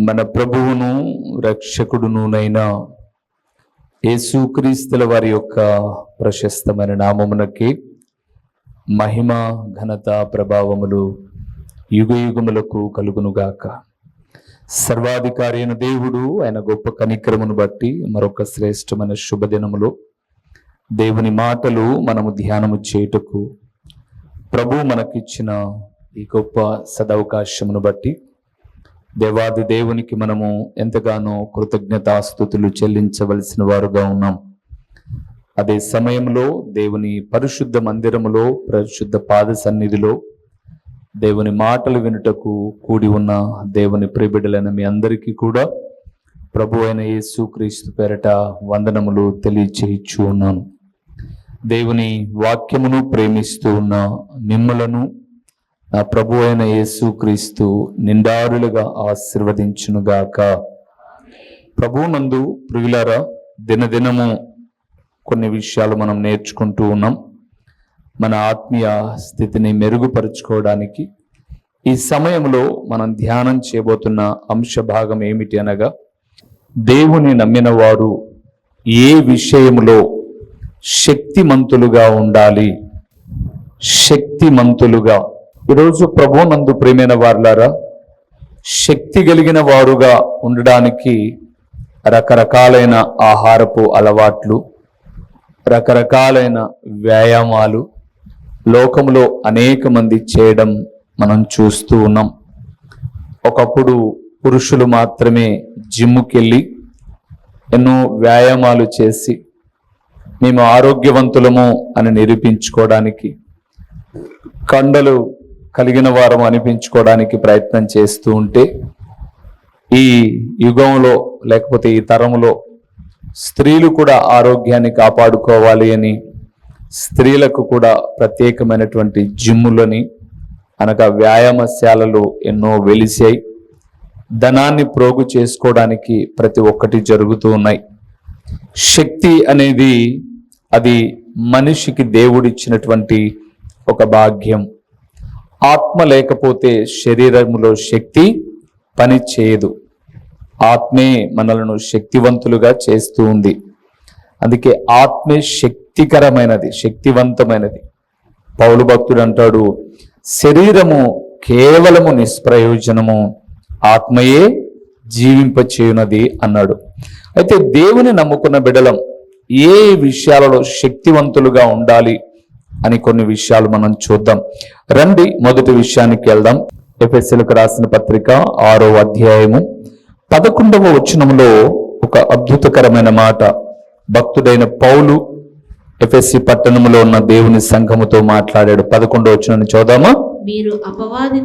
మన ప్రభువును రక్షకుడునునైన యేసుక్రీస్తుల వారి యొక్క ప్రశస్తమైన నామమునకి మహిమ ఘనత ప్రభావములు యుగ యుగములకు కలుగునుగాక. సర్వాధికారి అయిన దేవుడు ఆయన గొప్ప కనిక్రమును బట్టి మరొక శ్రేష్టమైన శుభదినములో దేవుని మాటలు మనము ధ్యానము చేయుటకు ప్రభు మనకిచ్చిన ఈ గొప్ప సదవకాశమును బట్టి దేవాది దేవునికి మనము ఎంతగానో కృతజ్ఞతాస్థుతులు చెల్లించవలసిన వారుగా ఉన్నాం. అదే సమయంలో దేవుని పరిశుద్ధ మందిరములో పరిశుద్ధ పాద సన్నిధిలో దేవుని మాటలు వినుటకు కూడి ఉన్న దేవుని ప్రిబిడలైన మీ అందరికీ కూడా ప్రభు అయిన యేసు క్రీస్తు పేరట వందనములు తెలియచేయచ్చు ఉన్నాను దేవుని వాక్యమును ప్రేమిస్తూ ఉన్న మిమ్మలను నా ప్రభు అయిన యేసు క్రీస్తు నిండారులుగా ఆశీర్వదించునుగాక ప్రభు నందు ప్రియులారా దినదినము కొన్ని విషయాలు మనం నేర్చుకుంటూ ఉన్నాం. మన ఆత్మీయ స్థితిని మెరుగుపరుచుకోవడానికి ఈ సమయంలో మనం ధ్యానం చేయబోతున్న అంశ భాగం ఏమిటి అనగా దేవుని నమ్మిన వారు ఏ విషయంలో శక్తిమంతులుగా ఉండాలి? శక్తిమంతులుగా ఈరోజు ప్రభు నందు ప్రేమైన వారులారా శక్తి కలిగిన వారుగా ఉండడానికి రకరకాలైన ఆహారపు అలవాట్లు రకరకాలైన వ్యాయామాలు లోకంలో అనేక మంది చేయడం మనం చూస్తూ ఉన్నాం. ఒకప్పుడు పురుషులు మాత్రమే జిమ్ముకెళ్ళి ఎన్నో వ్యాయామాలు చేసి మేము ఆరోగ్యవంతులము అని నిరూపించుకోవడానికి కండలు కలిగిన వారం అనిపించుకోవడానికి ప్రయత్నం చేస్తూ ఉంటే ఈ యుగంలో లేకపోతే ఈ తరంలో స్త్రీలు కూడా ఆరోగ్యాన్ని కాపాడుకోవాలి అని స్త్రీలకు కూడా ప్రత్యేకమైనటువంటి జిమ్ములని అనగా వ్యాయామశాలలు ఎన్నో వెలిసాయి ధనాన్ని ప్రోగు చేసుకోవడానికి ప్రతి ఒక్కటి జరుగుతూ ఉన్నాయి. శక్తి అనేది అది మనిషికి దేవుడిచ్చినటువంటి ఒక భాగ్యం. ఆత్మ లేకపోతే శరీరములో శక్తి పని చేయదు. ఆత్మే మనలను శక్తివంతులుగా చేస్తూ ఉంది. అందుకే ఆత్మే శక్తికరమైనది శక్తివంతమైనది. పౌలు భక్తుడు అంటాడు శరీరము కేవలము నిష్ప్రయోజనము ఆత్మయే జీవింపచేయునది అన్నాడు. అయితే దేవుని నమ్ముకున్న బిడలం ఏ విషయాలలో శక్తివంతులుగా ఉండాలి? అని కొన్ని విషయాలు మనం చూద్దాం. రండి మొదటి విషయానికి వెళ్దాం. ఎఫ్ఎస్ఎల్కు రాసిన పత్రిక ఆరో అధ్యాయము పదకొండవ వచనంలో ఒక అద్భుతకరమైన మాట. భక్తుడైన పౌలు ఎఫ్ఎస్సి పట్టణంలో ఉన్న దేవుని సంఘముతో మాట్లాడాడు. పదకొండవ వచనాన్ని చూద్దామా?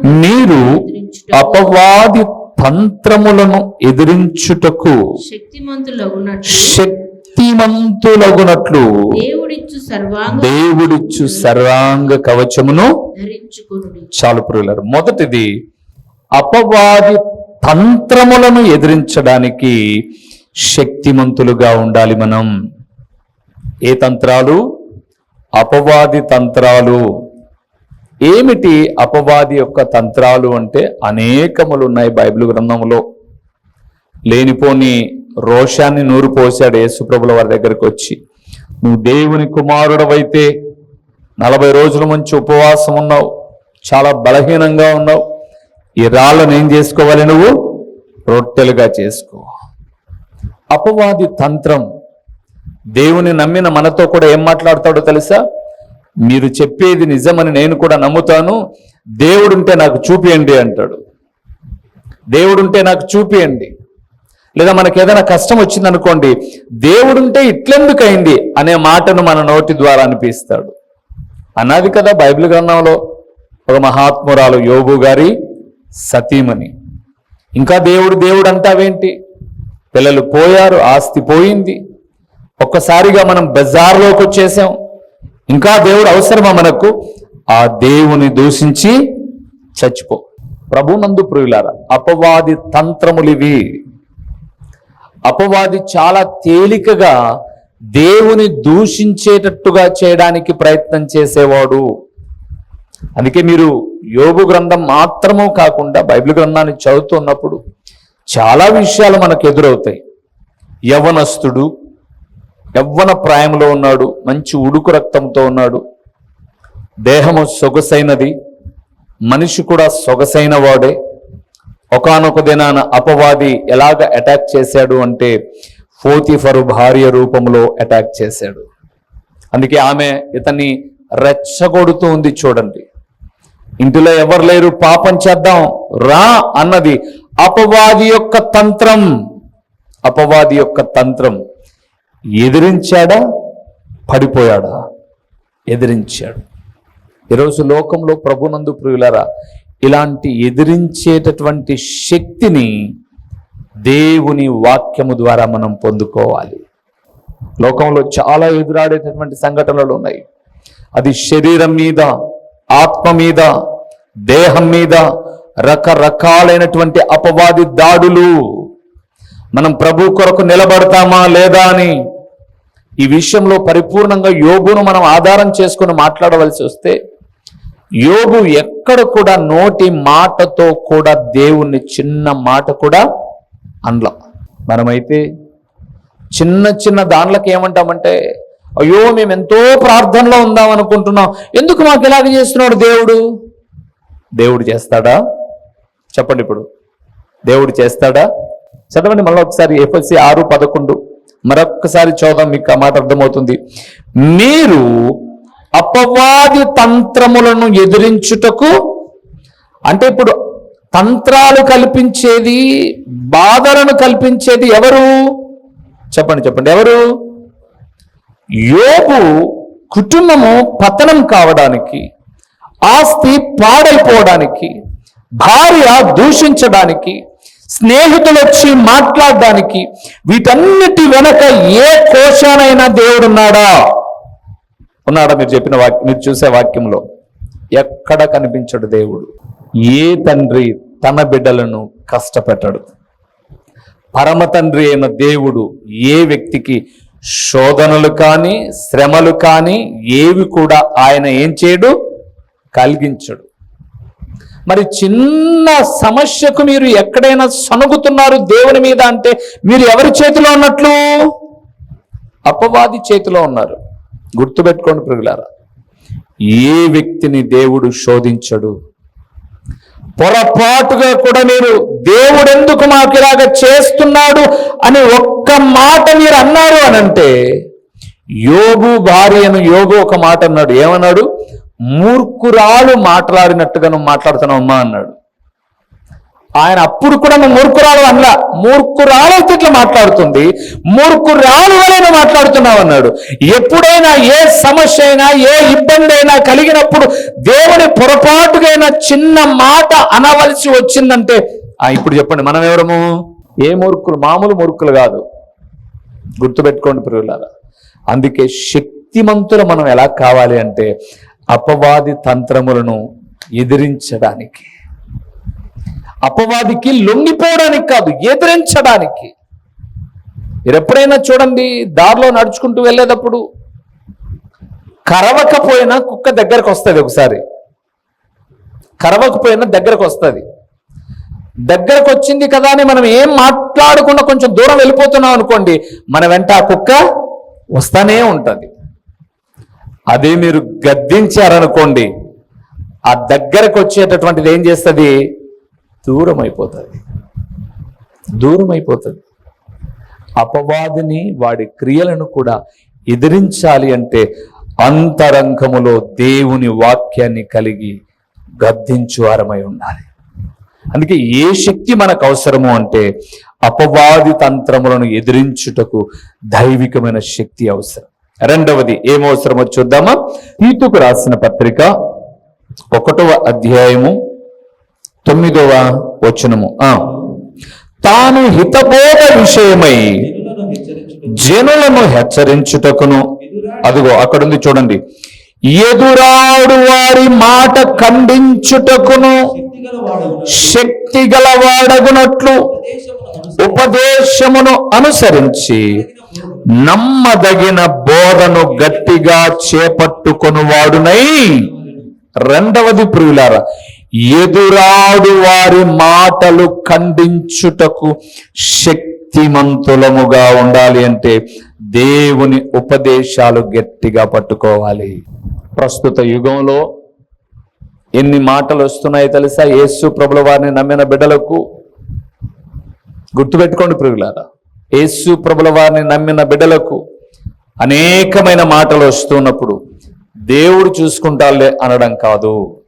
మీరు అపవాది తంత్రములను ఎదిరించుటకు శక్తిమంతులగునట్లు దేవుడిచ్చు సర్వాంగ దేవుడిచ్చు సర్వాంగ కవచమును చాలు ప్రియులారు. మొదటిది అపవాది తంత్రములను ఎదిరించడానికి శక్తిమంతులుగా ఉండాలి మనం. ఏ తంత్రాలు? అపవాది తంత్రాలు. ఏమిటి అపవాది యొక్క తంత్రాలు అంటే అనేకములు ఉన్నాయి బైబిల్ గ్రంథంలో. లేనిపోని రోషాన్ని నూరు పోశాడు యేసుప్రభుల వారి దగ్గరికి వచ్చి. నువ్వు దేవుని కుమారుడవైతే నలభై రోజుల నుంచి ఉపవాసం ఉన్నావు చాలా బలహీనంగా ఉన్నావు. ఈ రాళ్ళను ఏం చేసుకోవాలి నువ్వు? రొట్టెలుగా చేసుకో. అపవాది తంత్రం దేవుని నమ్మిన మనతో కూడా ఏం మాట్లాడతాడో తెలుసా? మీరు చెప్పేది నిజమని నేను కూడా నమ్ముతాను. దేవుడుంటే నాకు చూపియండి అంటాడు. దేవుడుంటే నాకు చూపియండి. లేదా మనకి ఏదైనా కష్టం వచ్చింది అనుకోండి దేవుడుంటే ఇట్లెందుకు అయింది అనే మాటను మన నోటి ద్వారా అనిపిస్తాడు. అన్నది కదా బైబిల్ గ్రంథంలో ఒక మహాత్మురాలు యోగు గారి సతీమణి. ఇంకా దేవుడు దేవుడు అంటావేంటి? పిల్లలు పోయారు ఆస్తి పోయింది. ఒక్కసారిగా మనం బజార్లోకి వచ్చేసాం ఇంకా దేవుడు అవసరమా మనకు? ఆ దేవుని దూషించి చచ్చిపో. ప్రభునందు ప్రియులార అపవాది తంత్రములివి. అపవాది చాలా తేలికగా దేవుని దూషించేటట్టుగా చేయడానికి ప్రయత్నం చేసేవాడు. అందుకే మీరు యోగు గ్రంథం మాత్రము కాకుండా బైబిల్ గ్రంథాన్ని చదువుతున్నప్పుడు చాలా విషయాలు మనకు ఎదురవుతాయి. యవనస్తుడు యవ్వన ప్రాయంలో ఉన్నాడు మంచి ఉడుకు రక్తంతో ఉన్నాడు. దేహము సొగసైనది మనిషి కూడా సొగసైన వాడే ఒకనొక దినాన అపవాది ఎలాగ అటాక్ చేశాడు అంటే ఫోతిఫరు భార్య రూపంలో అటాక్ చేశాడు. అందుకే ఆమె ఇతన్ని రెచ్చగొడుతూ ఉంది చూడండి. ఇంటిలో ఎవరు లేరు పాపం చేద్దాం రా అన్నది అపవాది యొక్క తంత్రం. అపవాది యొక్క తంత్రం. ఎదిరించాడా? పడిపోయాడా? ఎదిరించాడు. ఈరోజు లోకంలో ప్రభునందు ప్రియులరా ఇలాంటి ఎదిరించేటటువంటి శక్తిని దేవుని వాక్యము ద్వారా మనం పొందుకోవాలి. లోకంలో చాలా ఎదురాడేటటువంటి సంఘటనలు ఉన్నాయి. అది శరీరం మీద ఆత్మ మీద దేహం మీద రకరకాలైనటువంటి అపవాది దాడులు. మనం ప్రభు కొరకు నిలబడతామా లేదా అని ఈ విషయంలో పరిపూర్ణంగా యోగును మనం ఆధారం చేసుకుని మాట్లాడవలసి వస్తే యోగు ఎక్కడ కూడా నోటి మాటతో కూడా దేవుణ్ణి చిన్న మాట కూడా అనలా. మనమైతే చిన్న చిన్న దాంట్లోకి ఏమంటామంటే అయ్యో మేము ఎంతో ప్రార్థనలో ఉందాం అనుకుంటున్నాం. ఎందుకు మాకు ఇలాగ చేస్తున్నాడు దేవుడు? దేవుడు చేస్తాడా? చెప్పండి ఇప్పుడు. దేవుడు చేస్తాడా? చదవండి మళ్ళీ ఒకసారి ఎఫ్ఎస్సి ఆరు పదకొండు. మరొక్కసారి చూద్దాం మీకు ఆ మాట అర్థమవుతుంది. మీరు అపవాది తంత్రములను ఎదిరించుటకు అంటే ఇప్పుడు తంత్రాలు కల్పించేది బాధలను కల్పించేది ఎవరు? చెప్పండి చెప్పండి ఎవరు? యోగు కుటుంబము పతనం కావడానికి ఆస్తి పాడైపోవడానికి భార్య దూషించడానికి స్నేహితులు వచ్చి మాట్లాడడానికి వీటన్నిటి వెనక ఏ కోశానైనా దేవుడున్నాడా? ఉన్నాడా మీరు చెప్పిన వాక్యం మీరు చూసే వాక్యంలో? ఎక్కడ కనిపించడు దేవుడు? ఏ తండ్రి తన బిడ్డలను కష్టపెట్టడు. పరమ తండ్రి అయిన దేవుడు ఏ వ్యక్తికి శోధనలు కానీ శ్రమలు కానీ ఏవి కూడా ఆయన ఏం చేయడు? కలిగించడు. మరి చిన్న సమస్యకు మీరు ఎక్కడైనా సనుగుతున్నారు దేవుని మీద అంటే మీరు ఎవరి చేతిలో ఉన్నట్లు? అపవాది చేతిలో ఉన్నారు. గుర్తుపెట్టుకోండి ప్రగులారా ఏ వ్యక్తిని దేవుడు శోధించడు? పొరపాటుగా కూడా మీరు దేవుడు ఎందుకు మాకు ఇలాగ చేస్తున్నాడు అని ఒక్క మాట మీరు అన్నారు అనంటే యోగు భార్యను యోగు ఒక మాట అన్నాడు. ఏమన్నాడు? మూర్ఖురాలు మాట్లాడినట్టుగా నువ్వు మాట్లాడుతున్నావమ్మా అన్నాడు. ఆయన అప్పుడు కూడా నువ్వు మూర్ఖురాలు అనలా. మూర్ఖురాలు అయితే ఇట్లా మాట్లాడుతుంది. మూర్ఖురాలు వలె నువ్వు మాట్లాడుతున్నావు అన్నాడు. ఎప్పుడైనా ఏ సమస్య అయినా ఏ ఇబ్బంది అయినా కలిగినప్పుడు దేవుని పొరపాటుగైనా చిన్న మాట అనవలసి వచ్చిందంటే ఆ ఇప్పుడు చెప్పండి మనం ఎవరము? ఏ మూర్ఖులు? మామూలు మూర్ఖులు కాదు. గుర్తుపెట్టుకోండి ప్రియులారా. అందుకే శక్తిమంతులు మనం ఎలా కావాలి అంటే అపవాది తంత్రములను ఎదిరించడానికి. అపవాదికి లొంగిపోవడానికి కాదు ఎదిరించడానికి. మీరు ఎప్పుడైనా చూడండి దారిలో నడుచుకుంటూ వెళ్ళేటప్పుడు కరవకపోయినా కుక్క దగ్గరకు వస్తుంది ఒకసారి. కరవకపోయినా దగ్గరకు వస్తుంది. దగ్గరకు వచ్చింది కదా అని మనం ఏం మాట్లాడకుండా కొంచెం దూరం వెళ్ళిపోతున్నాం అనుకోండి మన వెంట ఆ కుక్క వస్తానే ఉంటుంది. అదే మీరు గద్దించారనుకోండి ఆ దగ్గరకు వచ్చేటటువంటిది ఏం చేస్తుంది? దూరం అయిపోతుంది దూరం అయిపోతుంది అపవాదిని వాడి క్రియలను కూడా ఎదిరించాలి అంటే అంతరంగములో దేవుని వాక్యాన్ని కలిగి గద్దించు వారమై ఉండాలి. అందుకే ఏ శక్తి మనకు అవసరము అంటే అపవాది తంత్రములను ఎదిరించుటకు దైవికమైన శక్తి అవసరం. రెండవది ఏమవసరమో చూద్దామా. హీతుకు రాసిన పత్రిక ఒకటవ అధ్యాయము తొమ్మిదవ వచనము. ఆ. తాను హితబోధ విషయమై జనులను హెచ్చరించుటకును. అదిగో అక్కడుంది చూడండి. ఎదురాడు వారి మాట ఖండించుటకును. శక్తి గల గలవాడగునట్లు ఉపదేశమును అనుసరించి నమ్మదగిన బోధను గట్టిగా చేపట్టుకొనువాడునై. రెండవది ప్రియులారా ఎదురాడు వారి మాటలు ఖండించుటకు శక్తిమంతులముగా ఉండాలి అంటే దేవుని ఉపదేశాలు గట్టిగా పట్టుకోవాలి. ప్రస్తుత యుగంలో ఎన్ని మాటలు వస్తున్నాయో తెలుసా? యేసు ప్రభుల వారిని నమ్మిన బిడ్డలకు గుర్తుపెట్టుకోండి ప్రియులారా. యేసు ప్రభుల వారిని నమ్మిన బిడ్డలకు అనేకమైన మాటలు వస్తున్నప్పుడు దేవుడు చూసుకుంటాలే అనడం కాదు.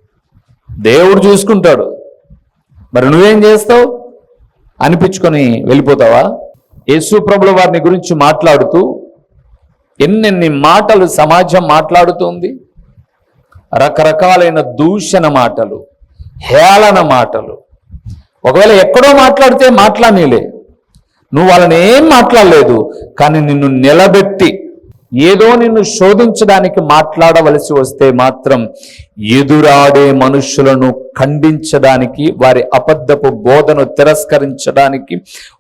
దేవుడు చూసుకుంటాడు. మరి నువ్వేం చేస్తావు? అనిపించుకొని వెళ్ళిపోతావా? యేసు ప్రభుల వారిని గురించి మాట్లాడుతూ ఎన్నెన్ని మాటలు సమాజం మాట్లాడుతుంది? రకరకాలైన దూషణ మాటలు హేళన మాటలు. ఒకవేళ ఎక్కడో మాట్లాడితే మాట్లాడనీలే. నువ్వు వాళ్ళని ఏం మాట్లాడలేదు కానీ నిన్ను నిలబెట్టి ఏదో నిన్ను శోధించడానికి మాట్లాడవలసి వస్తే మాత్రం ఎదురాడే మనుషులను ఖండించడానికి వారి అబద్ధపు బోధను తిరస్కరించడానికి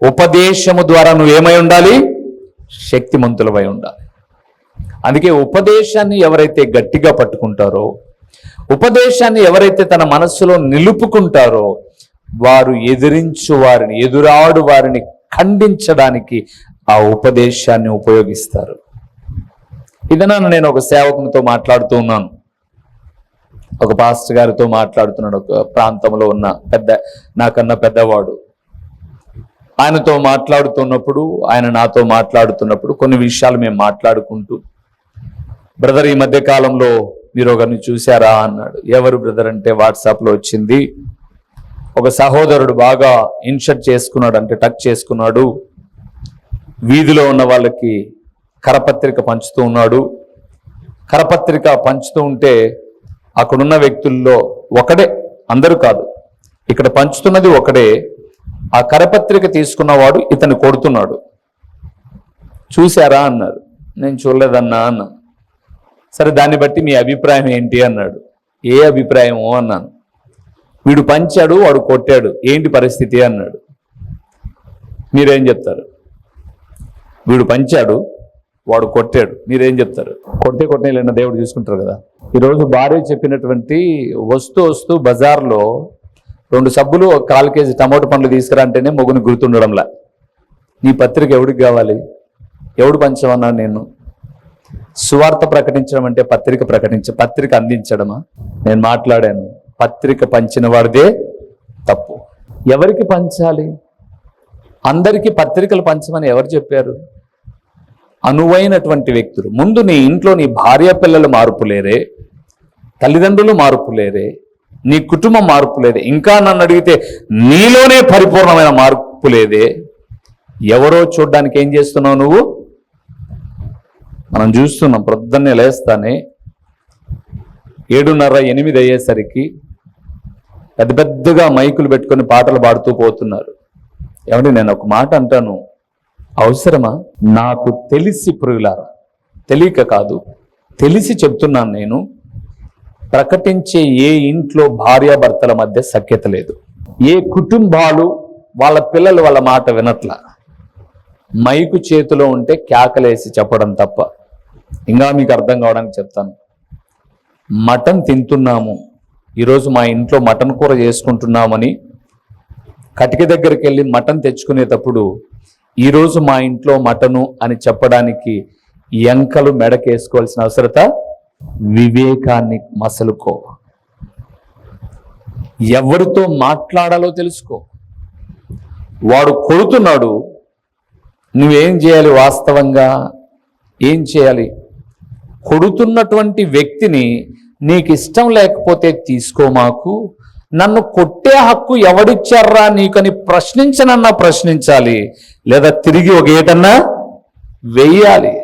ఉపదేశము ద్వారా నువ్వు ఏమై ఉండాలి? శక్తిమంతులమై ఉండాలి. అందుకే ఉపదేశాన్ని ఎవరైతే గట్టిగా పట్టుకుంటారో ఉపదేశాన్ని ఎవరైతే తన మనస్సులో నిలుపుకుంటారో వారు ఎదిరించు వారిని ఎదురాడు వారిని ఖండించడానికి ఆ ఉపదేశాన్ని ఉపయోగిస్తారు. ఇదనా నేను ఒక సేవకునితో మాట్లాడుతూ ఉన్నాను. ఒక పాస్టర్ గారితో మాట్లాడుతున్నాడు. ఒక ప్రాంతంలో ఉన్న పెద్ద నాకన్నా పెద్దవాడు. ఆయనతో మాట్లాడుతున్నప్పుడు ఆయన నాతో మాట్లాడుతున్నప్పుడు కొన్ని విషయాలు మేము మాట్లాడుకుంటూ బ్రదర్ ఈ మధ్య కాలంలో మీరు ఒకరిని చూశారా? అన్నాడు. ఎవరు బ్రదర్ అంటే వాట్సాప్లో వచ్చింది? ఒక సహోదరుడు బాగా ఇన్షర్ట్ చేసుకున్నాడు అంటే టచ్ చేసుకున్నాడు. వీధిలో ఉన్న వాళ్ళకి కరపత్రిక పంచుతూ ఉన్నాడు. కరపత్రిక పంచుతూ ఉంటే అక్కడున్న వ్యక్తుల్లో ఒకడే అందరూ కాదు. ఇక్కడ పంచుతున్నది ఒకడే. ఆ కరపత్రిక తీసుకున్నవాడు ఇతను కొడుతున్నాడు. చూశారా అన్నారు. నేను చూడలేదన్నా అన్నా. సరే దాన్ని బట్టి మీ అభిప్రాయం ఏంటి అన్నాడు. ఏ అభిప్రాయమో అన్నాను. వీడు పంచాడు వాడు కొట్టాడు. ఏంటి పరిస్థితి అన్నాడు. మీరేం చెప్తారు? వీడు పంచాడు వాడు కొట్టాడు. మీరేం చెప్తారు? కొట్టే కొట్టేలేన దేవుడు చూసుకుంటారు కదా. ఈరోజు భార్య చెప్పినటువంటి వస్తూ వస్తూ బజార్లో రెండు సబ్బులు ఒక కాల్ కేజీ టమాటో పండ్లు తీసుకురా అంటేనే మొగుని గుర్తుండడంలా. నీ పత్రిక ఎవడికి కావాలి? ఎవడు పంచమన్నా నేను సువార్త ప్రకటించడం అంటే పత్రిక ప్రకటించ పత్రిక అందించడమా? నేను మాట్లాడాను. పత్రిక పంచిన వాడిదే తప్పు. ఎవరికి పంచాలి? అందరికీ పత్రికలు పంచమని ఎవరు చెప్పారు? అనువైనటువంటి వ్యక్తులు. ముందు నీ ఇంట్లో నీ భార్య పిల్లలు మార్పు లేరే తల్లిదండ్రులు మార్పు లేరే నీ కుటుంబం మార్పు లేదే ఇంకా నన్ను అడిగితే నీలోనే పరిపూర్ణమైన మార్పు లేదే ఎవరో చూడ్డానికి ఏం చేస్తున్నావు నువ్వు? మనం చూస్తున్నాం ప్రొద్దున్నే లేస్తానే ఏడున్నర ఎనిమిది అయ్యేసరికి పెద్ద పెద్దగా మైకులు పెట్టుకొని పాటలు పాడుతూ పోతున్నారు. ఏమంటే నేను ఒక మాట అంటాను. అవసరమా? నాకు తెలిసి పురుగులారా? తెలియక కాదు తెలిసి చెప్తున్నాను నేను. ప్రకటించే ఏ ఇంట్లో భార్యాభర్తల మధ్య సఖ్యత లేదు. ఏ కుటుంబాలు వాళ్ళ పిల్లలు వాళ్ళ మాట వినట్ల. మైకు చేతిలో ఉంటే కేకలేసి చెప్పడం తప్ప. ఇంకా మీకు అర్థం కావడానికి చెప్తాను. మటన్ తింటున్నాము. ఈరోజు మా ఇంట్లో మటన్ కూర చేసుకుంటున్నామని కటిక దగ్గరికి వెళ్ళి మటన్ తెచ్చుకునేటప్పుడు ఈరోజు మా ఇంట్లో మటను అని చెప్పడానికి ఎంకలు మెడకేసుకోవాల్సిన అవసరత వివేకాన్ని మసలుకో. ఎవరితో మాట్లాడాలో తెలుసుకో. వాడు కొడుతున్నాడు నువ్వేం చేయాలి వాస్తవంగా? ఏం చేయాలి? కొడుతున్నటువంటి వ్యక్తిని నీకు ఇష్టం లేకపోతే తీసుకో మాకు. నన్ను కొట్టే హక్కు ఎవడిచ్చారా నీకని ప్రశ్నించనన్నా ప్రశ్నించాలి. లేదా తిరిగి ఒక ఏటన్నా వెయ్యాలి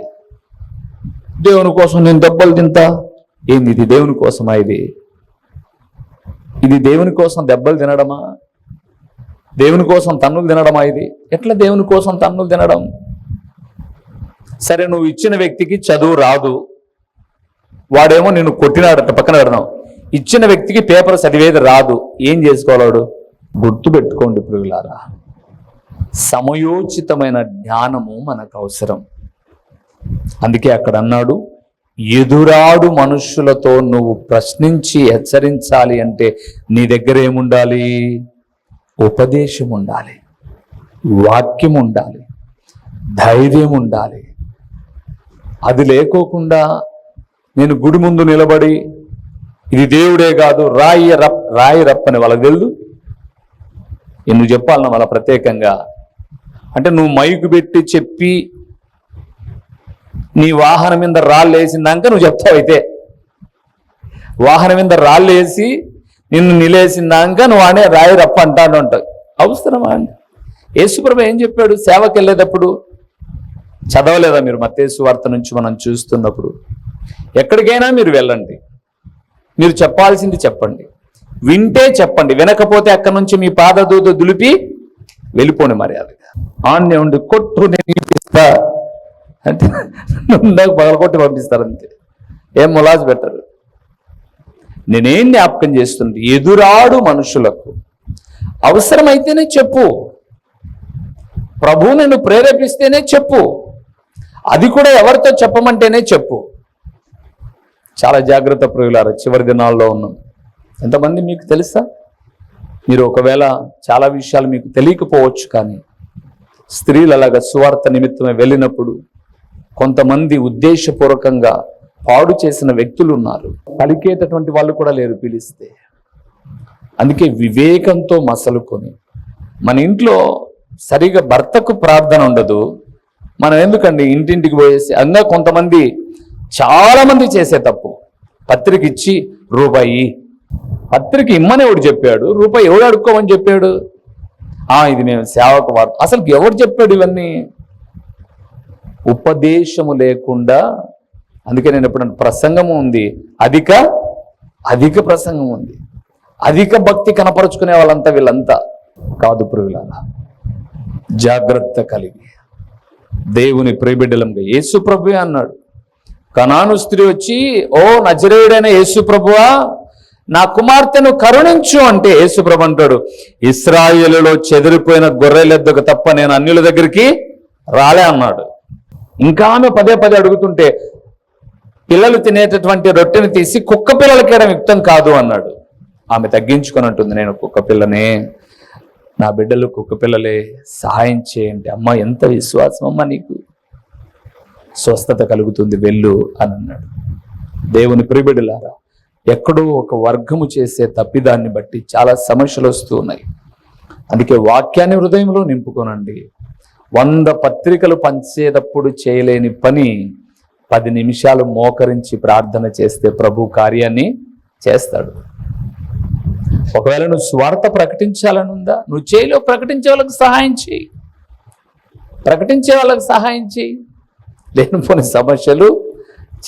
దేవుని కోసం నేను దెబ్బలు తింటా? ఏంది ఇది దేవుని కోసమా ఇది? ఇది దేవుని కోసం దెబ్బలు తినడమా? దేవుని కోసం తన్నులు తినడమా ఇది? ఎట్లా దేవుని కోసం తన్నులు తినడం? సరే నువ్వు ఇచ్చిన వ్యక్తికి చదువు రాదు. వాడేమో నిన్ను కొట్టినాడట పక్కన పెడదాం. ఇచ్చిన వ్యక్తికి పేపర్ చదివేది రాదు. ఏం చేసుకోవాలాడు గుర్తు పెట్టుకోండి పురుగులారా సమయోచితమైన జ్ఞానము మనకు అవసరం. అందుకే అక్కడ అన్నాడు ఎదురాడు మనుషులతో నువ్వు ప్రశ్నించి హెచ్చరించాలి అంటే నీ దగ్గర ఏముండాలి? ఉపదేశం ఉండాలి. వాక్యం ఉండాలి. ధైర్యం ఉండాలి. అది లేకోకుండా నేను గుడి ముందు నిలబడి ఇది దేవుడే కాదు రాయి రప్ రాయి రప్పని వాళ్ళకి తెలుదు. నువ్వు చెప్పాలన్నా వాళ్ళ ప్రత్యేకంగా. అంటే నువ్వు మైకు పెట్టి చెప్పి నీ వాహనం మీద రాళ్ళు వేసిందాక నువ్వు చెప్తావు అయితే. వాహనం మీద రాళ్ళు వేసి నిన్ను నిలేసిందాక నువ్వు అనే రాయి రప్ప అంటాను అంటావు. అవసరమా? అండి యేసుప్రభు ఏం చెప్పాడు? సేవకి వెళ్ళేటప్పుడు చదవలేదా మీరు? మతేసు వార్త నుంచి మనం చూస్తున్నప్పుడు. ఎక్కడికైనా మీరు వెళ్ళండి. మీరు చెప్పాల్సింది చెప్పండి. వింటే చెప్పండి. వినకపోతే అక్కడి నుంచి మీ పాదదూత దులిపి వెళ్ళిపోని మర్యాదగా. ఆన్నే ఉండి కొట్టు నేను ఇప్పిస్తా అంటే నాకు పగలకొట్టి పంపిస్తారు అంతే. ఏం ములాజ్ పెట్టరు నేనేం జ్ఞాపకం చేస్తుంది? ఎదురాడు మనుషులకు. అవసరమైతేనే చెప్పు. ప్రభువు నన్ను ప్రేరేపిస్తేనే చెప్పు. అది కూడా ఎవరితో చెప్పమంటేనే చెప్పు. చాలా జాగ్రత్త ప్రియులారు చివరి దినాల్లో ఉన్నాం. ఎంతమంది మీకు తెలుసా? మీరు ఒకవేళ చాలా విషయాలు మీకు తెలియకపోవచ్చు కానీ స్త్రీలు అలాగా సువార్త నిమిత్తమే వెళ్ళినప్పుడు కొంతమంది ఉద్దేశపూర్వకంగా పాడు చేసిన వ్యక్తులు ఉన్నారు. పలికేటటువంటి వాళ్ళు కూడా లేరు పిలిస్తే. అందుకే వివేకంతో మసలుకొని మన ఇంట్లో సరిగా భర్తకు ప్రార్థన ఉండదు. మనం ఎందుకండి ఇంటింటికి పోయేసి అంగా కొంతమంది చాలామంది చేసే తప్పు. పత్రిక ఇచ్చి రూపాయి. పత్రిక ఇమ్మని ఎవడు చెప్పాడు? రూపాయి ఎవడు అడుక్కోమని చెప్పాడు? ఇది మేము సేవకు వార్త అసలు ఎవడు చెప్పాడు ఇవన్నీ? ఉపదేశము లేకుండా అందుకే నేను ఎప్పుడు ప్రసంగము ఉంది. అధిక అధిక ప్రసంగం ఉంది. అధిక భక్తి కనపరుచుకునే వాళ్ళంతా వీళ్ళంతా. కాదు ప్రియులారా జాగ్రత్త కలిగి దేవుని ప్రియబిడ్డలంగా యేసు ప్రభు అన్నాడు. కనాను స్త్రీ వచ్చి ఓ నజరేయుడైన యేసు ప్రభువా నా కుమార్తెను కరుణించు అంటే యేసుప్రభు అంటాడు. ఇస్రాయేలులో చెదిరిపోయిన గొర్రెలెద్దకు తప్ప నేను అన్యుల దగ్గరికి రాలే అన్నాడు. ఇంకా ఆమె పదే పదే అడుగుతుంటే పిల్లలు తినేటటువంటి రొట్టెని తీసి కుక్క పిల్లలకి వేయడం యుక్తం కాదు అన్నాడు. ఆమె తగ్గించుకొని అంటుంది నేను కుక్క పిల్లనే నా బిడ్డలు కుక్క పిల్లలే సహాయం చేయండి. అమ్మ ఎంత విశ్వాసం అమ్మ నీకు. స్వస్థత కలుగుతుంది వెళ్ళు అని అన్నాడు దేవుని ప్రిబిడలారా ఎక్కడో ఒక వర్గము చేసే తప్పిదాన్ని బట్టి చాలా సమస్యలు వస్తూ ఉన్నాయి. అందుకే వాక్యాన్ని హృదయంలో నింపుకోనండి. వంద పత్రికలు పంచేటప్పుడు చేయలేని పని పది నిమిషాలు మోకరించి ప్రార్థన చేస్తే ప్రభు కార్యాన్ని చేస్తాడు. ఒకవేళ నువ్వు స్వార్థ ప్రకటించాలని ఉందా నువ్వు చేయలో ప్రకటించే వాళ్ళకి సహాయం చేయి. ప్రకటించే వాళ్ళకి సహాయం చేయి. లేనిపోని సమస్యలు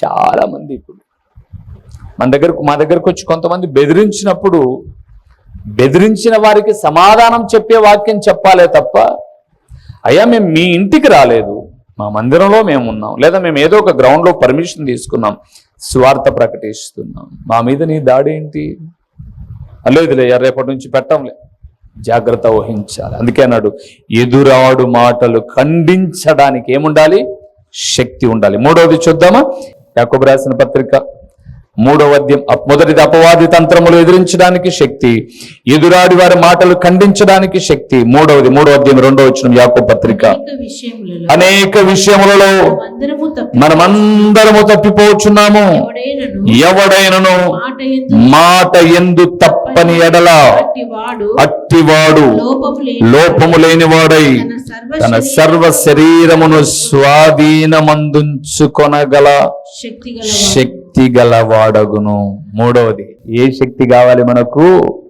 చాలా మంది ఇప్పుడు. మన దగ్గరకు మా దగ్గరకు వచ్చి కొంతమంది బెదిరించినప్పుడు బెదిరించిన వారికి సమాధానం చెప్పే వాక్యం చెప్పాలే తప్ప అయ్యా మేము మీ ఇంటికి రాలేదు. మా మందిరంలో మేము ఉన్నాం. లేదా మేము ఏదో ఒక గ్రౌండ్లో పర్మిషన్ తీసుకున్నాం. స్వార్థ ప్రకటిస్తున్నాం. మా మీద నీ దాడి ఏంటి? లేదులే రేపటి నుంచి పెట్టంలే. జాగ్రత్త వహించాలి. అందుకే అన్నాడు ఎదురాడు మాటలు ఖండించడానికి ఏముండాలి? శక్తి ఉండాలి. మూడవది చూద్దామా? యాకోబు రాసిన పత్రిక మూడవ అధ్యయం. మొదటిది అపవాది తంత్రములు ఎదిరించడానికి శక్తి ఎదురాడి వారి మాటలు ఖండించడానికి శక్తి. మూడవది మూడవ అధ్యాయం రెండవ వచ్చిన యాకో పత్రిక. అనేక విషయములలో మనమందరము తప్పిపోచున్నాము. ఎవడైనను మాట ఎందు తప్పని ఎడల అట్టి వాడు అట్టివాడు లోపము లేని లోపము లేనివాడై తన సర్వ శరీరమును స్వాధీనమందుంచుకొనగల శక్తి గల గలవాడగును మూడవది ఏ శక్తి కావాలి మనకు?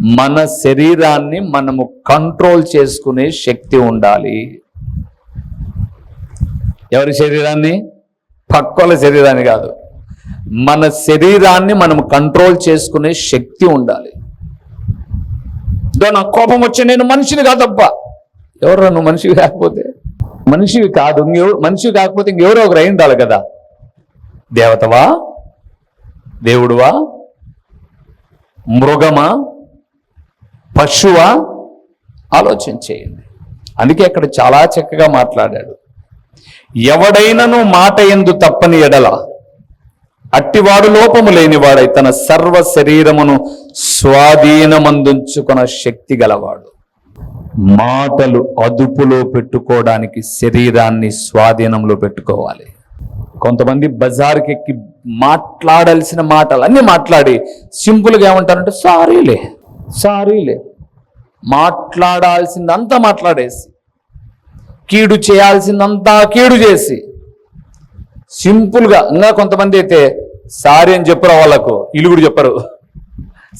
మన శరీరాన్ని మనము కంట్రోల్ చేసుకునే శక్తి ఉండాలి. ఎవరి శరీరాన్ని? పక్కోల శరీరాన్ని కాదు. మన శరీరాన్ని మనం కంట్రోల్ చేసుకునే శక్తి ఉండాలి. నాకు కోపం వచ్చి నేను మనిషిని కాదబ్బా. ఎవరు నువ్వు మనిషివి కాకపోతే? మనిషివి కాదు ఇంకెవరు మనిషివి కాకపోతే ఇంకెవరో ఒకరు అయి ఉండాలి కదా. దేవతవా? దేవుడువా? మృగమా? పశువా? ఆలోచన చేయండి. అందుకే అక్కడ చాలా చక్కగా మాట్లాడాడు. ఎవడైనను మాట ఎందు తప్పని ఎడల అట్టివాడు లోపము లేనివాడై తన సర్వ శరీరమును స్వాధీనమందుంచుకున్న శక్తి గలవాడు. మాటలు అదుపులో పెట్టుకోవడానికి శరీరాన్ని స్వాధీనంలో పెట్టుకోవాలి. కొంతమంది బజార్కి ఎక్కి మాట్లాడాల్సిన మాటలు అన్నీ మాట్లాడి సింపుల్గా ఏమంటారంటే సారీలే సారీలే మాట్లాడాల్సిందంతా మాట్లాడేసి కీడు చేయాల్సిందంతా కీడు చేసి సింపుల్గా ఇంకా కొంతమంది అయితే సారీ అని చెప్పురా వాళ్ళకు. ఇల్లు కూడా చెప్పరు.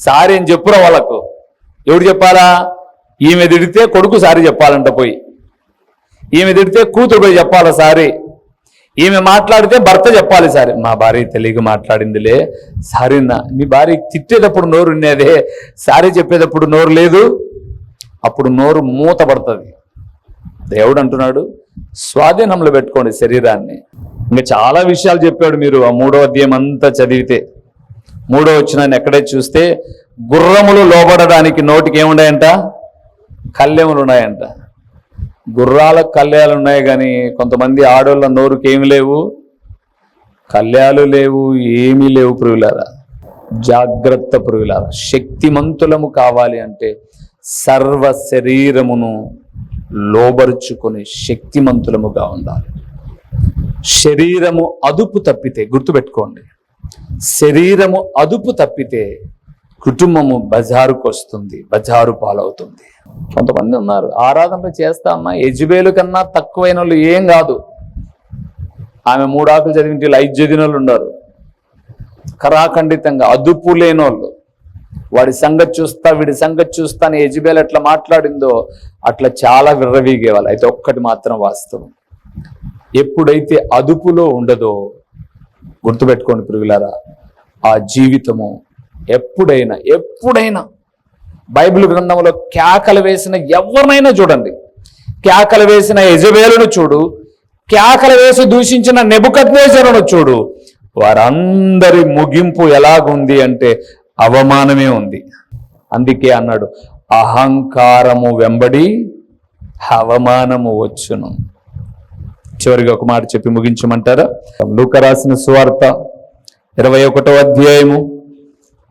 సారీ అని చెప్పురా వాళ్ళకు. ఎవడు చెప్పాలా? ఈమె తిడితే కొడుకు సారీ చెప్పాలంట పోయి. ఈమె తిడితే కూతురు పోయి చెప్పాలా సారీ? ఈమె మాట్లాడితే భర్త చెప్పాలి సారీ. మా భార్య తెలియక మాట్లాడిందిలే. సారీ నా మీ భార్య తిట్టేటప్పుడు నోరు ఉన్నదే. సారీ చెప్పేటప్పుడు నోరు లేదు. అప్పుడు నోరు మూత పడుతుంది. దేవుడు అంటున్నాడు స్వాధీనంలో పెట్టుకోండి శరీరాన్ని. ఇంకా చాలా విషయాలు చెప్పాడు మీరు. ఆ మూడో అధ్యాయం అంతా చదివితే మూడో వచ్చిన ఎక్కడే చూస్తే గుర్రములు లోబడడానికి నోటికి ఏమున్నాయంట కళ్ళెములు ఉన్నాయంట గుర్రాల కళ్యాలు ఉన్నాయి కానీ కొంతమంది ఆడోళ్ళ నోరుకి ఏమి లేవు. కళ్యాలు లేవు ఏమీ లేవు పురుగులారా జాగ్రత్త పురుగులారా శక్తిమంతులము కావాలి అంటే సర్వ శరీరమును లోబరుచుకొని శక్తిమంతులముగా ఉండాలి. శరీరము అదుపు తప్పితే గుర్తుపెట్టుకోండి. శరీరము అదుపు తప్పితే కుటుంబము బజారుకు వస్తుంది బజారు పాలవుతుంది. కొంతమంది ఉన్నారు ఆరాధన చేస్తా యజ్బేలు యజుబేలు కన్నా తక్కువైన వాళ్ళు ఏం కాదు. ఆమె మూడాకులు చదివింటే వీళ్ళు ఐదు చదివిన వాళ్ళు ఉన్నారు కరాఖండితంగా అదుపు లేనోళ్ళు. వాడి సంగతి చూస్తా వీడి సంగతి చూస్తా అని యజ్బేలు ఎట్లా మాట్లాడిందో అట్లా చాలా విర్రవీగేవాళ్ళు. అయితే ఒక్కటి మాత్రం వాస్తవం. ఎప్పుడైతే అదుపులో ఉండదో గుర్తుపెట్టుకోండి పురుగులారా ఆ జీవితము ఎప్పుడైనా ఎప్పుడైనా బైబిల్ గ్రంథంలో కేకలు వేసిన ఎవరినైనా చూడండి. కేకలు వేసిన యజవేలును చూడు కేకలు వేసి దూషించిన నెబుకద్నేజరును చూడు. వారందరి ముగింపు ఎలాగుంది అంటే అవమానమే ఉంది. అందుకే అన్నాడు అహంకారము వెంబడి అవమానము వచ్చును. చివరిగా ఒక మాట చెప్పి ముగించమంటారా? లూక రాసిన సువార్త ఇరవై ఒకటో అధ్యాయము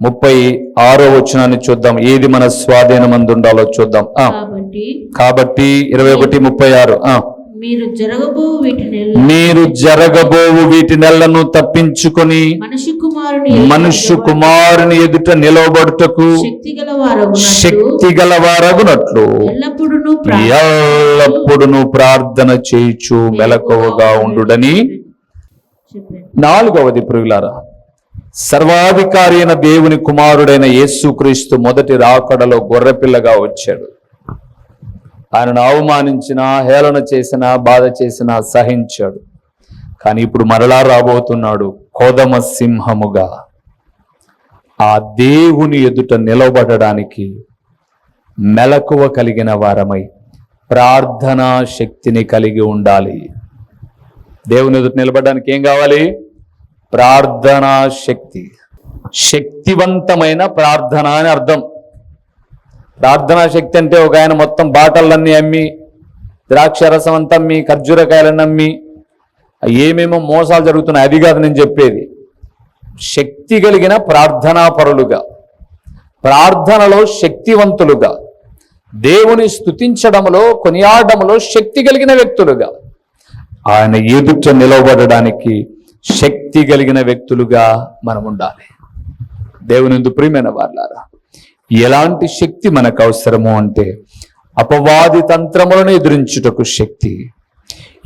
ముప్పై ఆరో వచనాన్ని చూద్దాం. ఏది మన స్వాధీనమందు ఉండాలో చూద్దాం. కాబట్టి ఇరవై ఒకటి ముప్పై ఆరు. ఆ. మీరు జరగబో వీటిని మీరు జరగబోవు వీటి నెలను తప్పించుకొని మనిషి కుమారుని మనుష్య కుమారుని ఎదుట నిలవబడుటకు శక్తి గల వారు శక్తి గలవారగునట్లు ఎల్లప్పుడూ ఎల్లప్పుడూ ప్రార్థన చేయుచు మెలకువగా ఉండుడని. నాలుగవది ప్రియులారా సర్వాధికారి అయిన దేవుని కుమారుడైన యేసుక్రీస్తు మొదటి రాకడలో గొర్రెపిల్లగా వచ్చాడు. ఆయనను అవమానించిన హేళన చేసిన బాధ చేసిన సహించాడు. కానీ ఇప్పుడు మరలా రాబోతున్నాడు కోదమ సింహముగా. ఆ దేవుని ఎదుట నిలబడడానికి మెలకువ కలిగిన వారమై ప్రార్థనా శక్తిని కలిగి ఉండాలి. దేవుని ఎదుట నిలబడడానికి ఏం కావాలి? ప్రార్థనా శక్తి. శక్తివంతమైన ప్రార్థన అని అర్థం. ప్రార్థనా శక్తి అంటే ఒక ఆయన మొత్తం బాటలన్నీ అమ్మి ద్రాక్ష రసం అంతా అమ్మి ఖర్జూరకాయలను అమ్మి ఏమేమో మోసాలు జరుగుతున్నాయి అది కాదు నేను చెప్పేది. శక్తి కలిగిన ప్రార్థనా పరులుగా ప్రార్థనలో శక్తివంతులుగా దేవుని స్థుతించడంలో కొనియాడడంలో శక్తి కలిగిన వ్యక్తులుగా ఆయన ఎదుట నిలబడడానికి శక్తి కలిగిన వ్యక్తులుగా మనం ఉండాలి దేవునిందు ప్రియమైన వాళ్ళారా ఎలాంటి శక్తి మనకు అవసరము అంటే అపవాది తంత్రములను ఎదురించుటకు శక్తి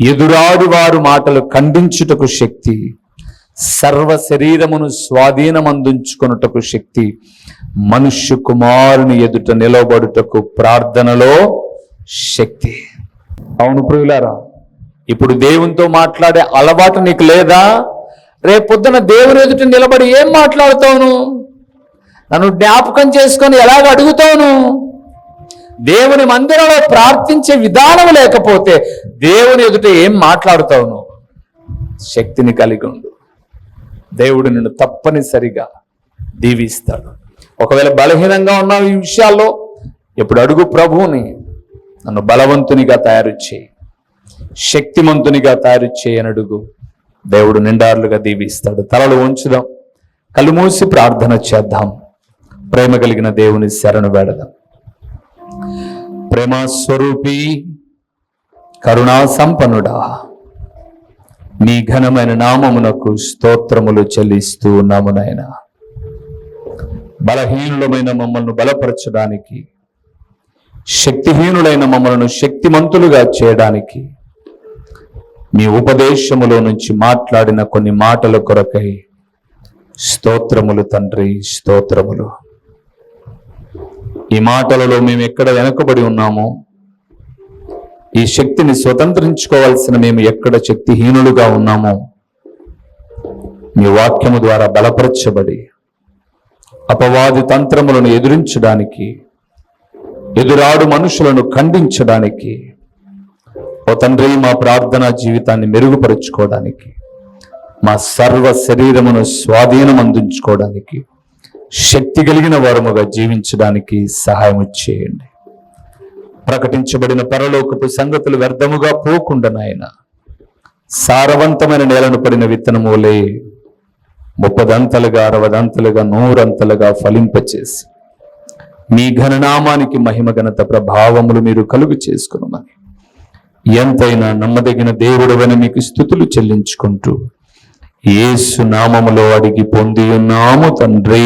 ఎదురాడి వారు మాటలు ఖండించుటకు శక్తి సర్వ శరీరమును స్వాధీనమందించుకొనుటకు శక్తి మనుష్య కుమారుని ఎదుట నిలబడుటకు ప్రార్థనలో శక్తి. అవును ప్రియులారా ఇప్పుడు దేవునితో మాట్లాడే అలవాటు నీకు లేదా? రేపొద్దున దేవుని ఎదుట నిలబడి ఏం మాట్లాడుతావును? నన్ను జ్ఞాపకం చేసుకొని ఎలాగ అడుగుతావును? దేవుని మందిరంలో ప్రార్థించే విధానం లేకపోతే దేవుని ఎదుట ఏం మాట్లాడుతావును? శక్తిని కలిగి ఉండు. దేవుడు నిన్ను తప్పనిసరిగా దీవిస్తాడు. ఒకవేళ బలహీనంగా ఉన్నావు ఈ విషయాల్లో ఇప్పుడు అడుగు ప్రభువుని. నన్ను బలవంతునిగా తయారు చేయి. శక్తిమంతునిగా తయారు చేయనడుగు. దేవుడు నిండారులుగా దీవిస్తాడు. తలలు ఉంచుదాం కళ్ళు మూసి ప్రార్థన చేద్దాం. ప్రేమ కలిగిన దేవుని శరణు వేడదాం. ప్రేమ స్వరూపి కరుణా సంపన్నుడా నీ ఘనమైన నామమునకు స్తోత్రములు చెల్లిస్తూ ఉన్నామునైనా బలహీనులమైన మమ్మల్ని బలపరచడానికి శక్తిహీనులైన మమ్మలను శక్తిమంతులుగా చేయడానికి మీ ఉపదేశములో నుంచి మాట్లాడిన కొన్ని మాటల కొరకై స్తోత్రములు తండ్రి స్తోత్రములు. ఈ మాటలలో మేము ఎక్కడ వెనకబడి ఉన్నామో ఈ శక్తిని స్వతంత్రించుకోవాల్సిన మేము ఎక్కడ శక్తిహీనులుగా ఉన్నామో మీ వాక్యము ద్వారా బలపరచబడి అపవాది తంత్రములను ఎదురించడానికి ఎదురాడు మనుషులను ఖండించడానికి ఓ తండ్రి మా ప్రార్థనా జీవితాన్ని మెరుగుపరుచుకోవడానికి మా సర్వ శరీరమును స్వాధీనం అందించుకోవడానికి శక్తి కలిగిన వారముగా జీవించడానికి సహాయం చేయండి. ప్రకటించబడిన పరలోకపు సంగతులు వ్యర్థముగా పోకుండా నాయన సారవంతమైన నేలను పడిన విత్తనములే ముప్పదంతలుగా అరవదంతలుగా నూరంతలుగా ఫలింపచేసి మీ ఘననామానికి మహిమ ఘనత ప్రభావములు మీరు కలుగు చేసుకునమని ఎంతైనా నమ్మదగిన దేవుడవని మీకు స్థుతులు చెల్లించుకుంటూ ఏసు నామములో అడిగి పొంది ఉన్నాము తండ్రి.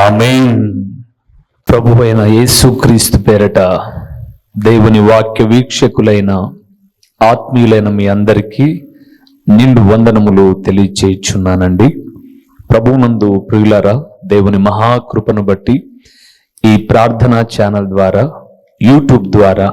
ఆమేన్. ప్రభువైన యేసుక్రీస్తు పేరట దేవుని వాక్య వీక్షకులైన ఆత్మీయులైన మీ అందరికీ నిండు వందనములు తెలియచేయుచున్నానండి. ప్రభునందు ప్రియులారా దేవుని మహాకృపను బట్టి ఈ ప్రార్థనా ఛానల్ ద్వారా యూట్యూబ్ ద్వారా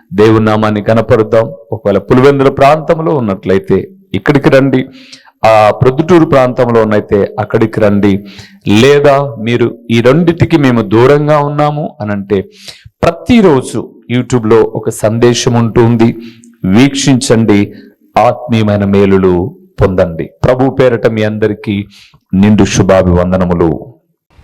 దేవుని నామాన్ని కనపరుద్దాం. ఒకవేళ పులివెందుల ప్రాంతంలో ఉన్నట్లయితే ఇక్కడికి రండి. ఆ ప్రొద్దుటూరు ప్రాంతంలో ఉన్నైతే అక్కడికి రండి. లేదా మీరు ఈ రెండిటికి మేము దూరంగా ఉన్నాము అని అంటే ప్రతిరోజు యూట్యూబ్లో ఒక సందేశం ఉంటుంది. వీక్షించండి. ఆత్మీయమైన మేలులు పొందండి. ప్రభు పేరట మీ అందరికీ నిండు శుభాభివందనములు.